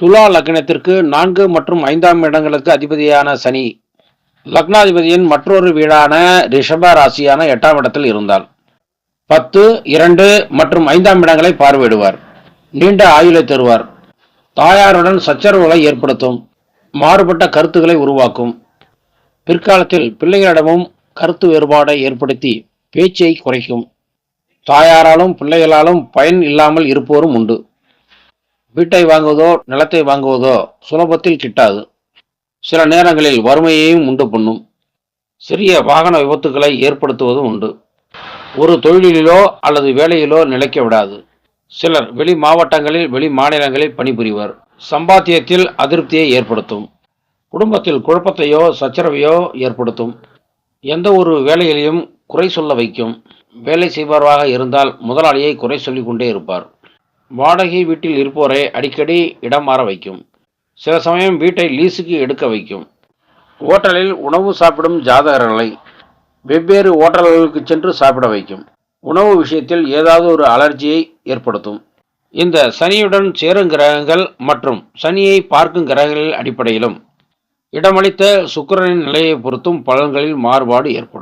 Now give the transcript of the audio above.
துலா லக்னத்திற்கு நான்கு மற்றும் ஐந்தாம் இடங்களுக்கு அதிபதியான சனி. லக்னாதிபதியின் மற்றொரு வீடான ரிஷப ராசியான எட்டாம் இடத்தில் இருந்தால். பத்து இரண்டு மற்றும் ஐந்தாம் இடங்களை பார்வையிடுவார். நீண்ட ஆயுளை தருவார். தாயாருடன் சச்சரவுகளை ஏற்படுத்தும். மாறுபட்ட கருத்துக்களை உருவாக்கும். பிற்காலத்தில் பிள்ளைகளிடமும் கருத்து வேறுபாடை ஏற்படுத்தி பேச்சை குறைக்கும். தாயாராலும் பிள்ளைகளாலும் பயன் இல்லாமல் இருப்போரும் உண்டு. வீட்டை வாங்குவதோ நிலத்தை வாங்குவதோ சுலபத்தில் கிட்டாது. சில நேரங்களில் வறுமையையும் உண்டு பண்ணும். சிறிய வாகன விபத்துக்களை ஏற்படுத்துவதும் உண்டு. ஒரு தொழிலிலோ அல்லது வேலையிலோ நிலைக்க விடாது. சிலர் வெளி மாவட்டங்களில் வெளி மாநிலங்களில் பணிபுரிவர். சம்பாத்தியத்தில் அதிருப்தியை ஏற்படுத்தும். குடும்பத்தில் குழப்பத்தையோ சச்சரவையோ ஏற்படுத்தும். எந்த ஒரு வேலையிலையும் குறை சொல்ல வைக்கும். வேலை செய்பவராக இருந்தால் முதலாளியை குறை சொல்லிக்கொண்டே இருப்பார். வாடகை வீட்டில் இருப்போரை அடிக்கடி இடம் மாற வைக்கும். சில சமயம் வீட்டை லீஸுக்கு எடுக்க வைக்கும். ஓட்டலில் உணவு சாப்பிடும் ஜாதகர்களை வெவ்வேறு ஓட்டல்களுக்கு சென்று சாப்பிட வைக்கும். உணவு விஷயத்தில் ஏதாவது ஒரு அலர்ஜியை ஏற்படுத்தும். இந்த சனியுடன் சேரும் கிரகங்கள் மற்றும் சனியை பார்க்கும் கிரகங்களின் அடிப்படையிலும் இடமளித்த சுக்கரனின் நிலையை பொறுத்தும் பலன்களில் மாறுபாடு ஏற்படும்.